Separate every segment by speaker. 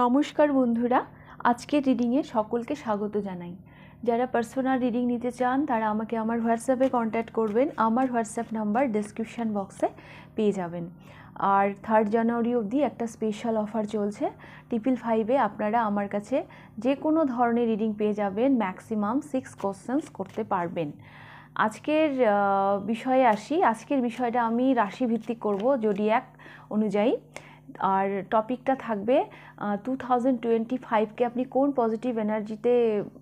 Speaker 1: নমস্কার বন্ধুরা, আজকের রিডিংয়ে সকলকে স্বাগত জানাই। যারা পার্সোনাল রিডিং নিতে চান, তারা আমাকে আমার হোয়াটসঅ্যাপে কন্ট্যাক্ট করবেন। আমার হোয়াটসঅ্যাপ নাম্বার ডেসক্রিপশান বক্সে পেয়ে যাবেন। আর থার্ড জানুয়ারি অবধি একটা স্পেশাল অফার চলছে। ট্রিপল ফাইভে আপনারা আমার কাছে যে কোনো ধরনের রিডিং পেয়ে যাবেন। ম্যাক্সিমাম সিক্স কোশ্চেন্স করতে পারবেন। আজকের বিষয়ে আসি। আজকের বিষয়টা আমি রাশিভিত্তিক করব জোডিয়াক অনুযায়ী। আর টপিকটা থাকবে টু থাউজেন্ড টোয়েন্টি ফাইভকে আপনি কোন পজিটিভ এনার্জিতে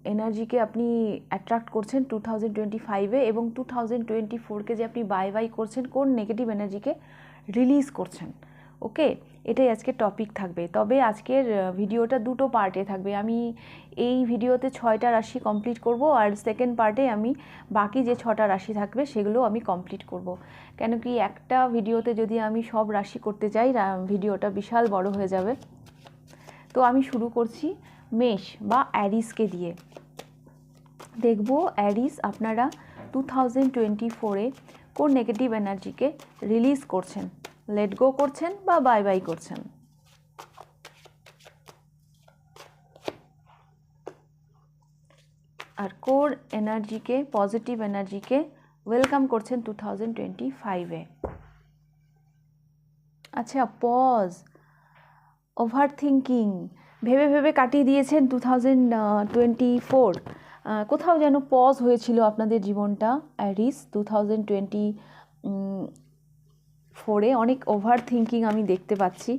Speaker 1: এনার্জিকে আপনি অ্যাট্রাক্ট করছেন টু থাউজেন্ড টোয়েন্টি ফাইভে এবং টু থাউজেন্ড টোয়েন্টি ফোরকে যে আপনি বাই বাই করছেন, কোন নেগেটিভ এনার্জিকে রিলিজ করছেন? ওকে? এটাই আজকে টপিক থাকবে। তবে আজকের ভিডিওটা দুটো পার্টে থাকবে। আমি এই ভিডিওতে ছয়টা রাশি কমপ্লিট করব আর সেকেন্ড পার্টে আমি বাকি যে ছটা রাশি থাকবে সেগুলো আমি কমপ্লিট করব। কেন কি একটা ভিডিওতে যদি আমি সব রাশি করতে চাই ভিডিওটা বিশাল বড় হয়ে যাবে। তো আমি শুরু করছি মেষ বা অ্যারিসকে দিয়ে। দেখব অ্যারিস আপনারা টু থাউজেন্ড টোয়েন্টি ফোরে কোন নেগেটিভ এনার্জিকে রিলিজ করছেন। লেট গো করছেন বা বাই বাই করছেন? আর কোর এনার্জিকে পজিটিভ এনার্জিকে ওয়েলকাম করছেন টু থাউজেন্ড টোয়েন্টি ফাইভে আচ্ছা পজ ওভার থিঙ্কিং ভেবে ভেবে কাটিয়ে দিয়েছেন টু থাউজেন্ড টোয়েন্টি ফোর কোথাও যেন পজ হয়েছিল আপনাদের জীবনটা অ্যারিস টু থাউজেন্ড টোয়েন্টি ফোরে অনেক ওভার থিঙ্কিং আমি দেখতে পাচ্ছি।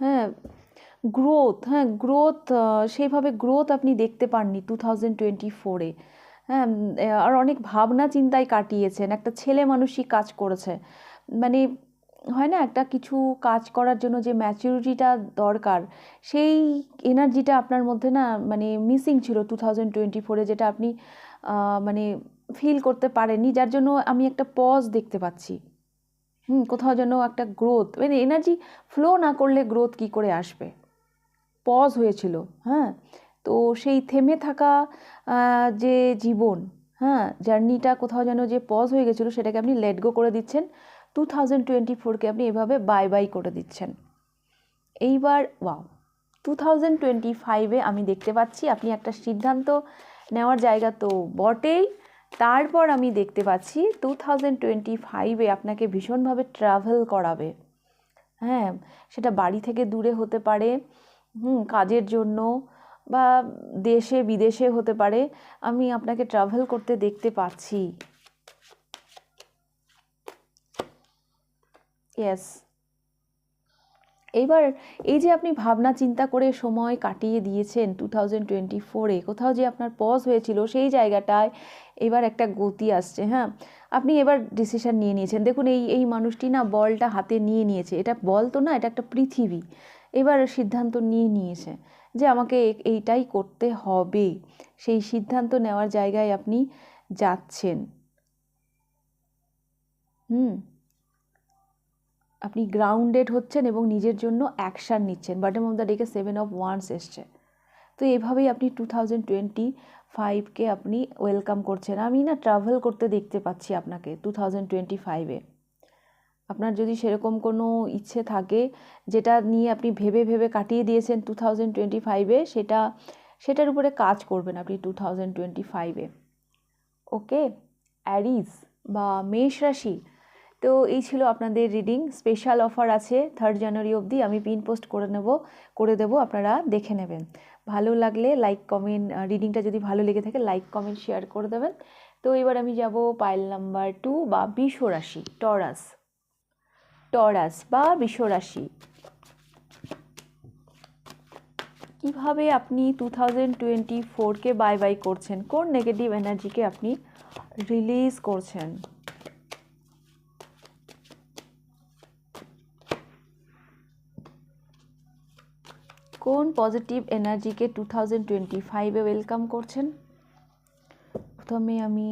Speaker 1: হ্যাঁ গ্রোথ হ্যাঁ গ্রোথ সেইভাবে গ্রোথ আপনি দেখতে পাননি টু থাউজেন্ড টোয়েন্টি ফোরে। হ্যাঁ আর অনেক ভাবনা চিন্তায় কাটিয়েছেন, একটা ছেলে মানুষই কাজ করেছে। মানে হয় না? একটা কিছু কাজ করার জন্য যে ম্যাচুরিটিটা দরকার, সেই এনার্জিটা আপনার মধ্যে না মানে মিসিং ছিল টু থাউজেন্ড টোয়েন্টি ফোরে যেটা আপনি মানে ফিল করতে পারেননি, যার জন্য আমি একটা পজ দেখতে পাচ্ছি। হুম, কোথাও যেন একটা গ্রোথ মানে এনার্জি ফ্লো না করলে গ্রোথ কি করে আসবে? পজ হয়েছিল হ্যাঁ? তো সেই থেমে থাকা যে জীবন হ্যাঁ? জার্নিটা কোথাও যেন যে পজ হয়ে গেছিল, সেটাকে আপনি লেট গো করে দিচ্ছেন। টু থাউজেন্ড টোয়েন্টি ফোরকে আপনি এভাবে বাই বাই করে দিচ্ছেন। এইবার ওয়াও টু থাউজেন্ড টোয়েন্টি ফাইভে আমি দেখতে পাচ্ছি আপনি একটা সিদ্ধান্ত নেওয়ার জায়গা তো বটেই। তারপর আমি দেখতে পাচ্ছি টু থাউজেন্ড টোয়েন্টি ফাইভে আপনাকে ভীষণভাবে ট্রাভেল করাবে। হ্যাঁ সেটা বাড়ি থেকে দূরে হতে পারে, হুম, কাজের জন্য বা দেশে বিদেশে হতে পারে। আমি আপনাকে ট্রাভেল করতে দেখতে পাচ্ছি। ইয়েস এইবার এই যে আপনি ভাবনা চিন্তা করে সময় কাটিয়ে দিয়েছেন টু থাউজেন্ড টোয়েন্টি ফোরে কোথাও যে আপনার পজ হয়েছিল সেই জায়গাটায় এবার একটা গতি আসছে হ্যাঁ? আপনি এবার ডিসিশন নিয়ে নিয়েছেন। দেখুন, এই এই মানুষটি না বলটা হাতে নিয়ে নিয়েছে। এটা বল তো না, এটা একটা পৃথিবী। এবার সিদ্ধান্ত নিয়ে নিয়েছে যে আমাকে এইটাই করতে হবে। সেই সিদ্ধান্ত নেওয়ার জায়গায় আপনি যাচ্ছেন। হুম। আপনি গ্রাউন্ডেড হচ্ছেন এবং নিজের জন্য অ্যাকশান নিচ্ছেন। বটম অফ দ্য ডেকে সেভেন অফ ওয়ান্স এসছে। তো এভাবেই আপনি টু থাউজেন্ড টোয়েন্টি ফাইভকে আপনি ওয়েলকাম করছেন। আমি না ট্রাভেল করতে দেখতে পাচ্ছি আপনাকে টু থাউজেন্ড টোয়েন্টি ফাইভে আপনার যদি সেরকম কোনো ইচ্ছে থাকে, যেটা নিয়ে আপনি ভেবে ভেবে কাটিয়ে দিয়েছেন টু থাউজেন্ড টোয়েন্টি ফাইভে সেটা, সেটার উপরে কাজ করবেন আপনি টু থাউজেন্ড টোয়েন্টি ফাইভে ওকে অ্যারিস বা মেষ রাশি তো এই ছিল আপনাদের রিডিং স্পেশাল অফার আছে থার্ড জানুয়ারি অবধি। আমি পিন পোস্ট করে নেব, করে দেব, আপনারা দেখে নেবেন। ভালো লাগলে লাইক কমেন্ট রিডিংটা যদি ভালো লেগে থাকে লাইক কমেন্ট শেয়ার করে দেবেন। তো এবার আমি যাব পাইল নাম্বার টু বা বিষ রাশি টরাস টরাস বা বিষ রাশি কীভাবে আপনি টু থাউজেন্ড টোয়েন্টি ফোরকে বাই বাই করছেন? কোন নেগেটিভ এনার্জিকে আপনি রিলিজ করছেন? কোন পজিটিভ এনার্জিকে টু থাউজেন্ড টোয়েন্টি ফাইভে ওয়েলকাম করছেন? প্রথমে আমি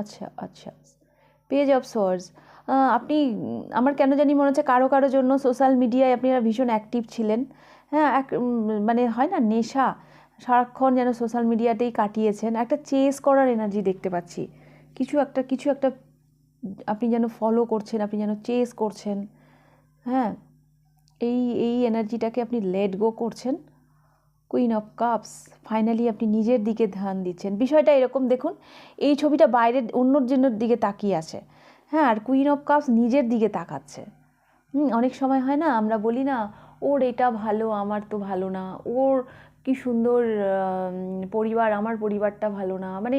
Speaker 1: আচ্ছা আচ্ছা পেজ অফ সোর্স আপনি, আমার কেন জানি মনে হচ্ছে কারও কারও জন্য সোশ্যাল মিডিয়ায় আপনারা ভীষণ অ্যাক্টিভ ছিলেন। হ্যাঁ এক মানে হয় না, নেশা, সারাক্ষণ যেন সোশ্যাল মিডিয়াতেই কাটিয়েছেন। একটা চেস করার এনার্জি দেখতে পাচ্ছি। কিছু একটা কিছু একটা আপনি যেন ফলো করছেন, আপনি যেন চেস করছেন। হ্যাঁ এই এই এনার্জিটাকে আপনি লেট গো করছেন। কুইন অফ কাপস ফাইনালি আপনি নিজের দিকে ধ্যান দিচ্ছেন। বিষয়টা এরকম, দেখুন, এই ছবিটা বাইরের অন্যর জনের দিকে তাকিয়ে আছে। হ্যাঁ আর কুইন অফ কাপস নিজের দিকে তাকাচ্ছে। অনেক সময় হয় না, আমরা বলি না, ওর এটা ভালো, আমার তো ভালো না। ওর কি সুন্দর পরিবার, আমার পরিবারটা ভালো না। মানে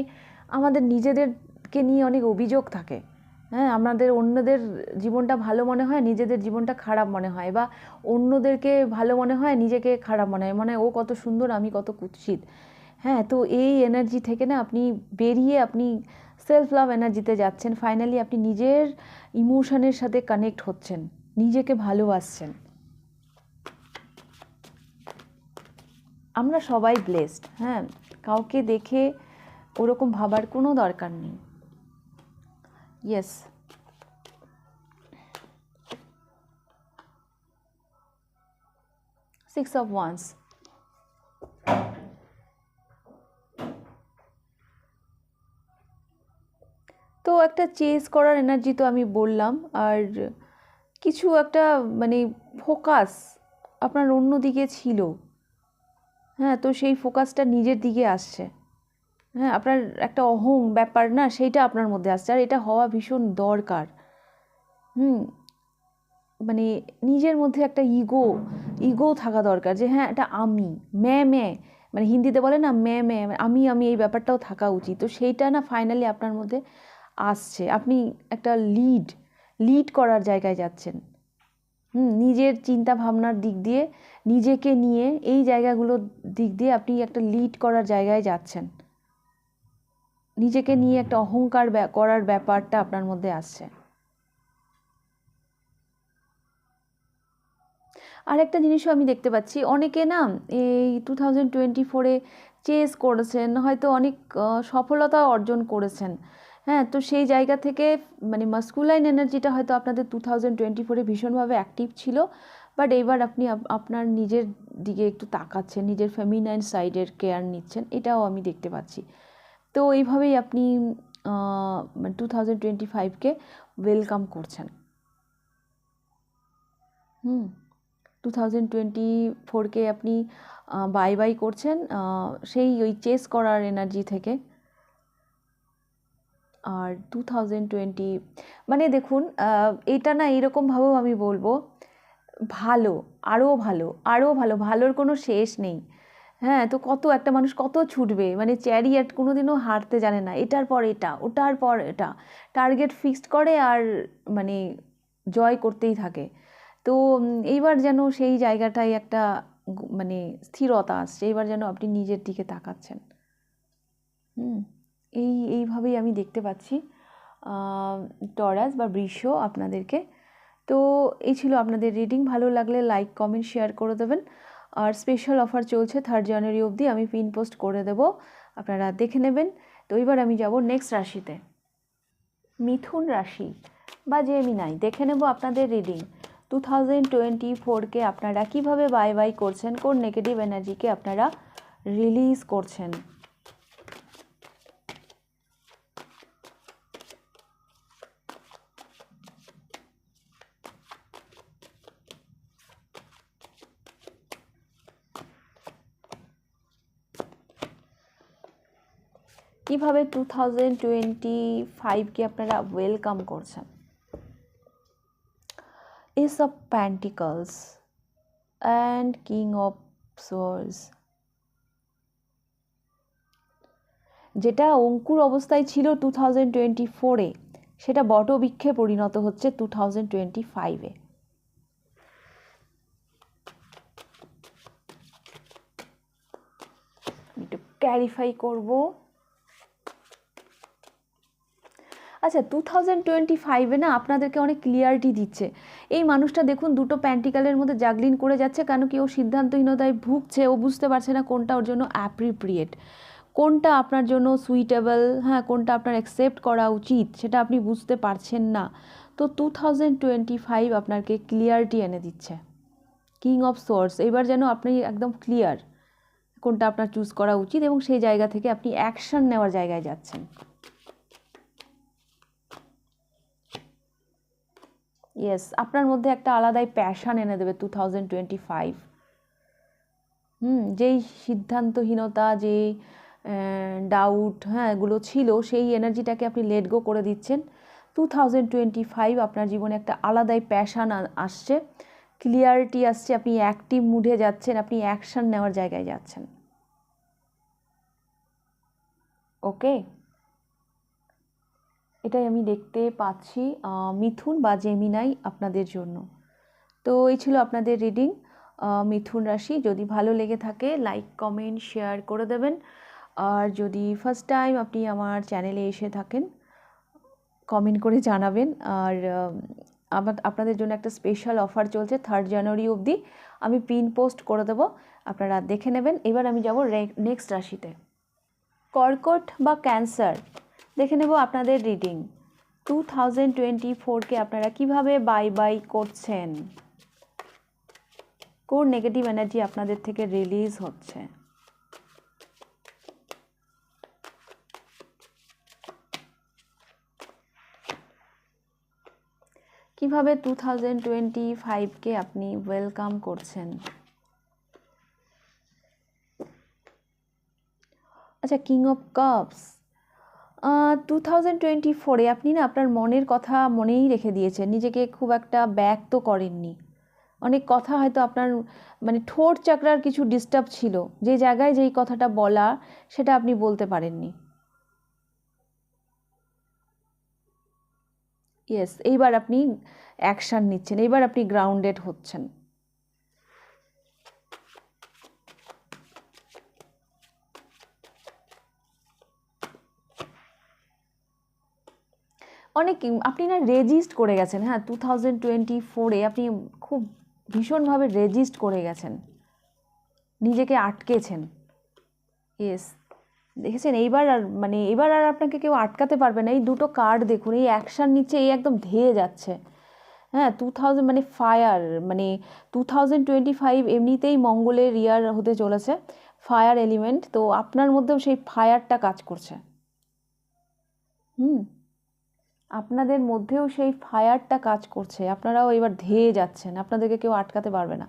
Speaker 1: আমাদের নিজেদেরকে নিয়ে অনেক অভিযোগ থাকে। হ্যাঁ আমাদের অন্যদের জীবনটা ভালো মনে হয়, নিজেদের জীবনটা খারাপ মনে হয় বা অন্যদেরকে ভালো মনে হয়, নিজেকে খারাপ মনে হয়। মানে ও কত সুন্দর, আমি কত কুৎসিত। হ্যাঁ তো এই এনার্জি থেকে না আপনি বেরিয়ে আপনি সেলফ লাভ এনার্জিতে যাচ্ছেন। ফাইনালি আপনি নিজের ইমোশনের সাথে কানেক্ট হচ্ছেন। নিজেকে ভালোবাসছেন। আমরা সবাই ব্লেসড হ্যাঁ। কাউকে দেখে ওরকম ভাবার কোনো দরকার নেই। ইয়েস সিক্স অফ ওয়ান্স তো একটা চেস করার এনার্জি তো আমি বললাম, আর কিছু একটা মানে ফোকাস আপনার অন্য দিকে ছিল। হ্যাঁ তো সেই ফোকাসটা নিজের দিকে আসছে। হ্যাঁ আপনার একটা অহং ব্যাপার না, সেইটা আপনার মধ্যে আসছে। আর এটা হওয়া ভীষণ দরকার। হুম মানে নিজের মধ্যে একটা ইগো ইগো থাকা দরকার যে হ্যাঁ এটা আমি ম্যা ম্যা মানে হিন্দিতে বলে না ম্যা ম্যা আমি আমি এই ব্যাপারটাও থাকা উচিত। তো সেইটা না ফাইনালি আপনার মধ্যে আসছে। আপনি একটা লিড লিড করার জায়গায় যাচ্ছেন। হুম, নিজের চিন্তা ভাবনার দিক দিয়ে, নিজেকে নিয়ে এই জায়গাগুলোর দিক দিয়ে আপনি একটা লিড করার জায়গায় যাচ্ছেন। নিজেকে নিয়ে একটা অহংকার করার ব্যাপারটা আপনার মধ্যে আসছে। আর একটা জিনিসও আমি দেখতে পাচ্ছি, অনেকে না এই টু থাউজেন্ড টোয়েন্টি ফোরে চেস করেছেন, হয়তো অনেক সফলতা অর্জন করেছেন। হ্যাঁ তো সেই জায়গা থেকে মানে মাস্কুলাইন এনার্জিটা হয়তো আপনাদের টু থাউজেন্ড টোয়েন্টি ফোরে ভীষণভাবে অ্যাক্টিভ ছিল বাট এইবার আপনি আপনার নিজের দিকে একটু তাকাচ্ছেন, নিজের ফেমিনাইন সাইডের কেয়ার নিচ্ছেন, এটাও আমি দেখতে পাচ্ছি। তো এইভাবেই আপনি টু থাউজেন্ড টোয়েন্টি ফাইভকে ওয়েলকাম করছেন। হুম টু থাউজেন্ড টোয়েন্টি ফোরকে আপনি বাই বাই করছেন সেই ওই চেস করার এনার্জি থেকে। আর টু থাউজেন্ড টোয়েন্টি মানে দেখুন এটা না এরকমভাবেও আমি বলব, ভালো, আরও ভালো আরও ভালো, ভালোর কোনো শেষ নেই। হ্যাঁ তো কত একটা মানুষ কত ছুটবে? মানে চ্যারিয়াট কোনো দিনও হারতে জানে না। এটার পর এটা, ওটার পর এটা। টার্গেট ফিক্সড করে আর মানে জয় করতেই থাকে। তো এইবার যেন সেই জায়গাটায় একটা মানে স্থিরতা আসছে। এইবার যেন আপনি নিজের দিকে তাকাচ্ছেন। হুম, এই, এইভাবেই আমি দেখতে পাচ্ছি। টরাস বা বৃষ আপনাদেরকে। তো এই ছিল আপনাদের রিডিং ভালো লাগলে লাইক কমেন্ট শেয়ার করে দেবেন। আর স্পেশাল অফার চলছে থার্ড জানুয়ারি অবধি আমি পিন পোস্ট করে দেব। আপনারা দেখে নেবেন। তো এবার আমি যাব নেক্সট রাশিতে। মিথুন রাশি বা যে আমি নাই দেখে নেব আপনাদের রিডিং টু থাউজেন্ড টোয়েন্টি ফোরকে আপনারা কীভাবে বাই বাই করছেন, কোন নেগেটিভ এনার্জিকে আপনারা রিলিজ করছেন। কীভাবে টু থাউজেন্ড টোয়েন্টি ফাইভকে আপনারা ওয়েলকাম করছেন? Ace of pentacles and king of swords যেটা অঙ্কুর অবস্থায় ছিল টু থাউজেন্ড টোয়েন্টি ফোরে সেটা বটবৃক্ষে পরিণত হচ্ছে টু থাউজেন্ড টোয়েন্টি ফাইভে একটু ক্যারিফাই করব। আচ্ছা টু থাউজেন্ড টোয়েন্টি ফাইভে না আপনাদেরকে অনেক ক্লিয়ারিটি দিচ্ছে। এই মানুষটা দেখুন দুটো প্যান্টিকালের মধ্যে জাগলিন করে যাচ্ছে কেন কি ও সিদ্ধান্তহীনতায় ভুগছে, ও বুঝতে পারছে না কোনটা ওর জন্য অ্যাপ্রিপ্রিয়েট কোনটা আপনার জন্য সুইটেবল হ্যাঁ কোনটা আপনার অ্যাকসেপ্ট করা উচিত সেটা আপনি বুঝতে পারছেন না। তো টু থাউজেন্ড টোয়েন্টি ফাইভ আপনাকে ক্লিয়ারিটি এনে দিচ্ছে। কিং অফ সোর্স এবার যেন আপনি একদম ক্লিয়ার কোনটা আপনার চুজ করা উচিত এবং সেই জায়গা থেকে আপনি অ্যাকশন নেওয়ার জায়গায় যাচ্ছেন। ইয়েস আপনার মধ্যে একটা আলাদাই প্যাশান এনে দেবে টু থাউজেন্ড টোয়েন্টি ফাইভ হুম, যেই সিদ্ধান্তহীনতা, যেই ডাউট হ্যাঁ এগুলো ছিল, সেই এনার্জিটাকে আপনি লেট গো করে দিচ্ছেন। টু থাউজেন্ড টোয়েন্টি ফাইভ আপনার জীবনে একটা আলাদাই প্যাশান আসছে। ক্লিয়ারিটি আসছে, আপনি অ্যাক্টিভ মুডে যাচ্ছেন, আপনি অ্যাকশান নেওয়ার জায়গায় যাচ্ছেন। ওকে এটাই আমি দেখতে পাচ্ছি মিথুন বা জেমিনাই আপনাদের জন্য। তো এই ছিল আপনাদের রিডিং মিথুন রাশি। যদি ভালো লেগে থাকে, লাইক, কমেন্ট, শেয়ার করে দেবেন। আর যদি ফার্স্ট টাইম আপনি আমার চ্যানেলে এসে থাকেন কমেন্ট করে জানাবেন। আর আপনাদের জন্য একটা স্পেশাল অফার চলছে থার্ড জানুয়ারি অবধি। আমি পিন পোস্ট করে দেবো, আপনারা দেখে নেবেন। এবার আমি যাব নেক্সট রাশিতে। কর্কট বা ক্যান্সার দেখে নেব আপনাদের রিডিং টু থাউজেন্ড টোয়েন্টি ফোরকে আপনারা কীভাবে বাই বাই করছেন? কোন নেগেটিভ এনার্জি আপনাদের থেকে রিলিজ হচ্ছে? কীভাবে টু থাউজেন্ড টোয়েন্টি ফাইভকে আপনি ওয়েলকাম করছেন? আচ্ছা king of cups two thousand twenty ফোরে আপনি না আপনার মনের কথা মনেই রেখে দিয়েছেন, নিজেকে খুব একটা ব্যক্ত করেননি। অনেক কথা হয়তো আপনার মানে ঠোঁট চাকরার কিছু ডিস্টার্ব ছিল, যে জায়গায় যেই কথাটা বলা, সেটা আপনি বলতে পারেননি। ইয়েস এইবার আপনি অ্যাকশান নিচ্ছেন, এইবার আপনি গ্রাউন্ডেড হচ্ছেন। অনেক আপনি না রেজিস্ট করে গেছেন হ্যাঁ টু থাউজেন্ড টোয়েন্টি ফোরে আপনি খুব ভীষণভাবে রেজিস্ট করে গেছেন। নিজেকে আটকেছেন। ইয়েস দেখেছেন? এইবার আর মানে এবার আর আপনাকে কেউ আটকাতে পারবে না। এই দুটো কার্ড দেখুন, এই অ্যাকশান নিচ্ছে, এই একদম ধেয়ে যাচ্ছে। হ্যাঁ টু থাউজেন্ড মানে ফায়ার মানে টু থাউজেন্ড টোয়েন্টি ফাইভ এমনিতেই মঙ্গলের ইয়ার হতে চলেছে ফায়ার এলিমেন্ট তো আপনার মধ্যেও সেই ফায়ারটা কাজ করছে। হুম। আপনাদের মধ্যেও সেই ফায়ারটা কাজ করছে। আপনারাও এবার ধেয়ে যাচ্ছেন। আপনাদেরকে কেউ আটকাতে পারবে না।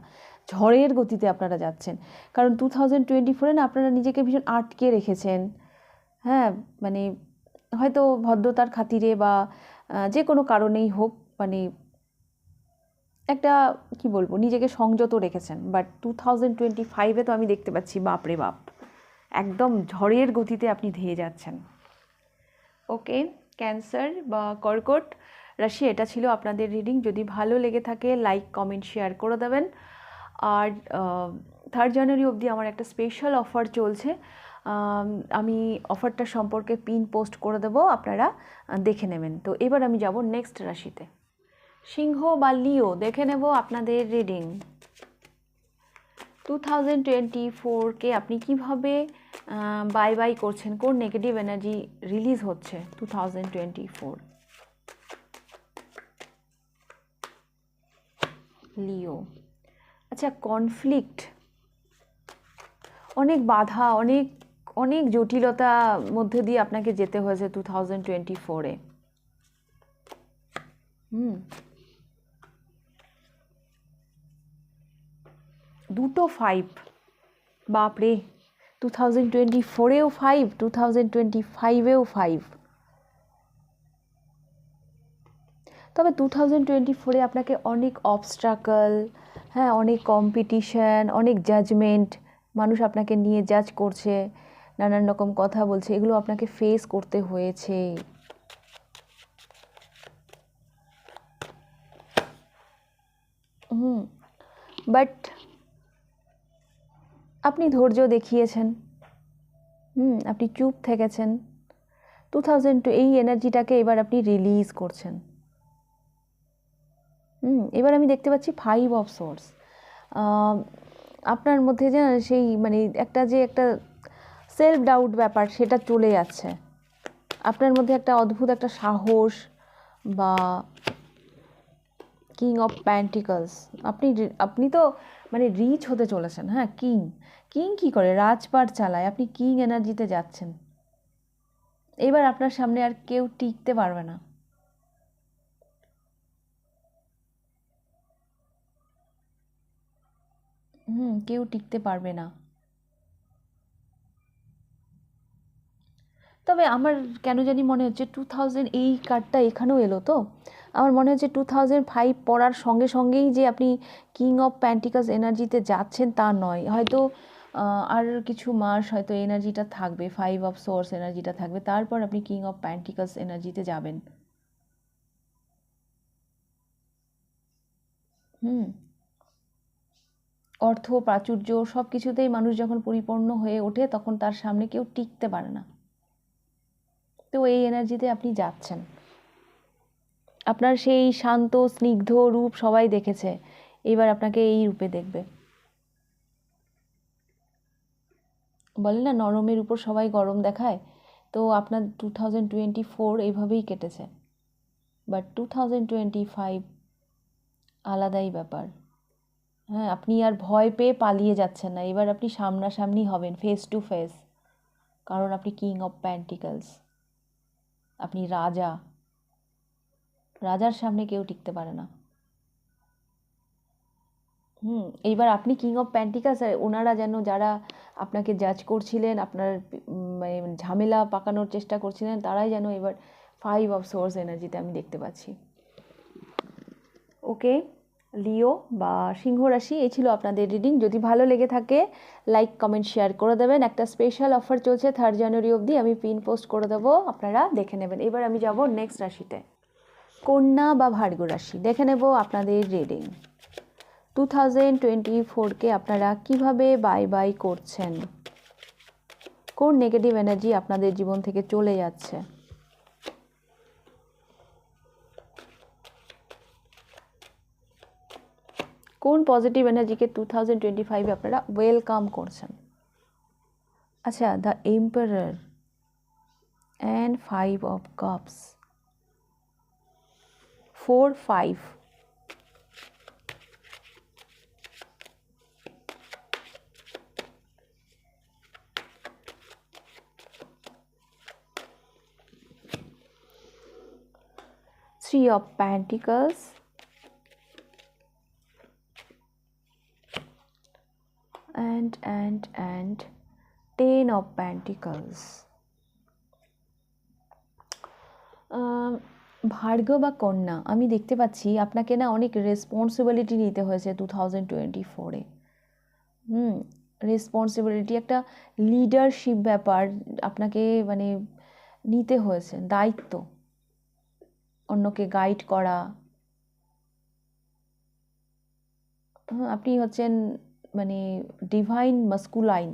Speaker 1: ঝড়ের গতিতে আপনারা যাচ্ছেন। কারণ টু থাউজেন্ড টোয়েন্টি ফোরে না আপনারা নিজেকে ভীষণ আটকে রেখেছেন। হ্যাঁ মানে হয়তো ভদ্রতার খাতিরে বা যে কোনো কারণেই হোক মানে একটা, কি বলব, নিজেকে সংযত রেখেছেন। বাট টু থাউজেন্ড টোয়েন্টি ফাইভে তো আমি দেখতে পাচ্ছি, বাপরে বাপ। একদম ঝড়ের গতিতে আপনি ধেয়ে যাচ্ছেন। ওকে ক্যান্সার বা কর্কট রাশি, এটা ছিল আপনাদের রিডিং। যদি ভালো লেগে থাকে, লাইক, কমেন্ট, শেয়ার করে দেবেন। আর থার্ড জানুয়ারি অবধি আমার একটা স্পেশাল অফার চলছে। আমি অফারটা সম্পর্কে পিন পোস্ট করে দেবো, আপনারা দেখে নেবেন। তো এবার আমি যাব নেক্সট রাশিতে। সিংহ বা লিও, দেখে নেব আপনাদের রিডিং টু থাউজেন্ড টোয়েন্টি ফোরকে আপনি কীভাবে বাই বাই করছেন, কোন নেগেটিভ এনার্জি রিলিজ হচ্ছে two thousand twenty four Leo. আচ্ছা কনফ্লিক্ট অনেক বাধা, অনেক অনেক জটিলতা মধ্যে দিয়ে আপনাকে যেতে হয়েছে টু থাউজেন্ড টোয়েন্টি ফোরে হুম। দুটো ফাইভ বাপরে টু থাউজেন্ড টোয়েন্টি ফোরেও ফাইভ টু থাউজেন্ড টোয়েন্টি ফাইভেও ফাইভ তবে টু থাউজেন্ড টোয়েন্টি ফোরে আপনাকে অনেক অবস্ট্রাকল হ্যাঁ অনেক কম্পিটিশান অনেক জাজমেন্ট মানুষ আপনাকে নিয়ে জাজ করছে, নানান রকম কথা বলছে, এগুলো আপনাকে ফেস করতে হয়েছে। হুম বাট আপনি ধৈর্য দেখিয়েছেন। হুম, আপনি চুপ থেকেছেন। টু থাউজেন্ড টু এই এনার্জিটাকে এবার আপনি রিলিজ করছেন। হুম, এবার আমি দেখতে পাচ্ছি ফাইভ অফ সোর্স আপনার মধ্যে যে সেই মানে একটা যে একটা সেলফ ডাউট ব্যাপার সেটা চলে যাচ্ছে। আপনার মধ্যে একটা অদ্ভুত একটা সাহস বা কিং অফ প্যান্টিকলস আপনি আপনি তো মানে রিচ হতে চলেছেন হ্যাঁ কিং কিং কি করে? রাজপাট চালায়। আপনি কিং এনার্জিতে যাচ্ছেন। এবার আপনার সামনে আর কেউ টিকতে পারবে না। হুম, কেউ টিকতে পারবে না। তবে আমার কেন জানি মনে হচ্ছে টু থাউজেন্ড এই কার্ডটা এখানেও এলো তো। আমার মনে হচ্ছে টু থাউজেন্ড ফাইভ পড়ার সঙ্গে সঙ্গেই যে আপনি কিং অফ প্যান্টিকাস এনার্জিতে যাচ্ছেন তা নয়। হয়তো আর কিছু মাস হয়তো এনার্জিটা থাকবে ফাইভ অফ সোর্স এনার্জিটা থাকবে, তারপর আপনি কিং অফ প্যান্টিকাস এনার্জিতে যাবেন। হুম। অর্থ, প্রাচুর্য সব কিছুতেই মানুষ যখন পরিপূর্ণ হয়ে ওঠে, তখন তার সামনে কেউ টিকতে পারে না। তো এই এনার্জিতে আপনি যাচ্ছেন। আপনার সেই শান্ত, স্নিগ্ধ রূপ সবাই দেখেছে, এবার আপনাকে এই রূপে দেখবে। বলে না, নরমের উপর সবাই গরম দেখায়, তো আপনার টু থাউজেন্ড টোয়েন্টি ফোর এইভাবেই কেটেছে। But two thousand twenty five আলাদাই ব্যাপার। হ্যাঁ আপনি আর ভয় পেয়ে পালিয়ে যাচ্ছেন না। এবার আপনি সামনাসামনি হবেন ফেস টু ফেস কারণ আপনি কিং অফ প্যান্টিকলস আপনি রাজা। রাজার সামনে কেউ টিকতে পারে না। হুম, এইবার আপনি কিং অফ প্যান্টিকাস ওনারা যেন যারা আপনাকে জাজ করছিলেন, আপনার মানে ঝামেলা পাকানোর চেষ্টা করছিলেন, তারাই যেন এবার ফাইভ অফ সোর্স এনার্জিতে আমি দেখতে পাচ্ছি। ওকে লিও বা সিংহ রাশি, এই ছিল আপনাদের রিডিং যদি ভালো লেগে থাকে লাইক কমেন্ট শেয়ার করে দেবেন। একটা স্পেশাল অফার চলছে থার্ড জানুয়ারি অবধি, আমি পিন পোস্ট করে দেবো, আপনারা দেখে নেবেন। এবার আমি যাব নেক্সট রাশিতে। কন্যা বা ভার্গ রাশি, দেখে নেব আপনাদের রিডিং টু থাউজেন্ড টোয়েন্টি ফোরকে আপনারা কীভাবে বাই বাই করছেন? কোন নেগেটিভ এনার্জি আপনাদের জীবন থেকে চলে যাচ্ছে? কোন পজিটিভ এনার্জিকে টু থাউজেন্ড টোয়েন্টি ফাইভে আপনারা ওয়েলকাম করছেন? আচ্ছা the emperor and five of cups four five three of pentacles. And and and ten of pentacles. ভার্গ বা কন্যা, আমি দেখতে পাচ্ছি আপনাকে না অনেক রেসপন্সিবিলিটি নিতে হয়েছে টু থাউজেন্ড টোয়েন্টি ফোরে হুম রেসপন্সিবিলিটি একটা লিডারশিপ ব্যাপার আপনাকে মানে নিতে হয়েছে, দায়িত্ব। অন্যকে গাইড করা। আপনি হচ্ছেন মানে ডিভাইন মাস্কুলাইন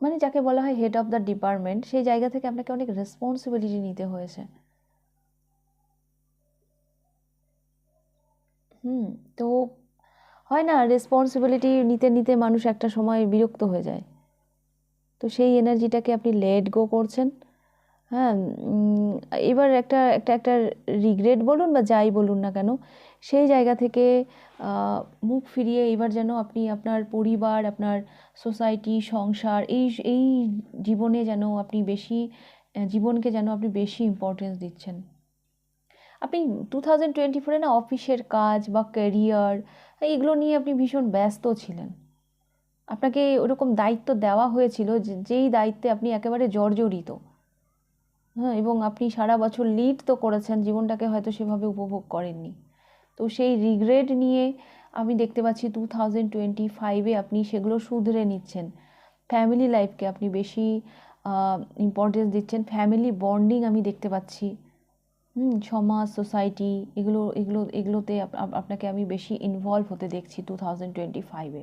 Speaker 1: মানে যাকে বলা হয় হেড অফ দ্য ডিপার্টমেন্ট সেই জায়গা থেকে আপনাকে অনেক রেসপন্সিবিলিটি নিতে হয়েছে। হুম, তো হয় না রেসপন্সিবিলিটি নিতে নিতে মানুষ একটা সময় বিরক্ত হয়ে যায়। তো সেই এনার্জিটাকে আপনি লেট গো করছেন। হ্যাঁ এবার একটা একটা একটা রিগ্রেট বলুন বা যাই বলুন না কেন, সেই জায়গা থেকে মুখ ফিরিয়ে এবার যেন আপনি আপনার পরিবার, আপনার সোসাইটি সংসার, এই এই জীবনে যেন আপনি বেশি জীবনকে যেন আপনি বেশি ইম্পর্টেন্স দিচ্ছেন। আপনি টু থাউজেন্ড টোয়েন্টি ফোরে না অফিসের কাজ বা ক্যারিয়ার এগুলো নিয়ে আপনি ভীষণ ব্যস্ত ছিলেন। আপনাকে ওরকম দায়িত্ব দেওয়া হয়েছিল যেই দায়িত্বে আপনি একেবারে জর্জরিত। হ্যাঁ এবং আপনি সারা বছর লিড তো করেছেন, জীবনটাকে হয়তো সেভাবে উপভোগ করেননি। তো সেই রিগ্রেট নিয়ে আমি দেখতে পাচ্ছি টু থাউজেন্ড টোয়েন্টি ফাইভে আপনি সেগুলো শুধরে নিচ্ছেন। ফ্যামিলি লাইফকে আপনি বেশি ইম্পর্টেন্স দিচ্ছেন। ফ্যামিলি বন্ডিং আমি দেখতে পাচ্ছি। হুম, সমাজ সোসাইটি এগুলো এগুলো, এগুলোতে আপনাকে আমি বেশি ইনভলভ হতে দেখছি টু থাউজেন্ড টোয়েন্টি ফাইভে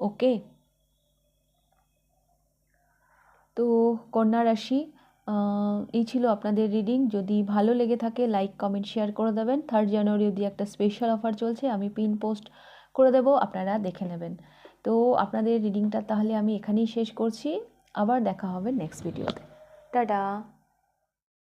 Speaker 1: ওকে তো কন্যা রাশি এই ছিল আপনাদের রিডিং যদি ভালো লেগে থাকে লাইক কমেন্ট শেয়ার করে দেবেন থার্ড জানুয়ারি অবধি একটা স্পেশাল অফার চলছে আমি পিন পোস্ট করে দেব আপনারা দেখে নেবেন তো আপনাদের রিডিংটা তাহলে আমি এখানেই শেষ করছি আবার দেখা হবে নেক্সট ভিডিওতে টাটা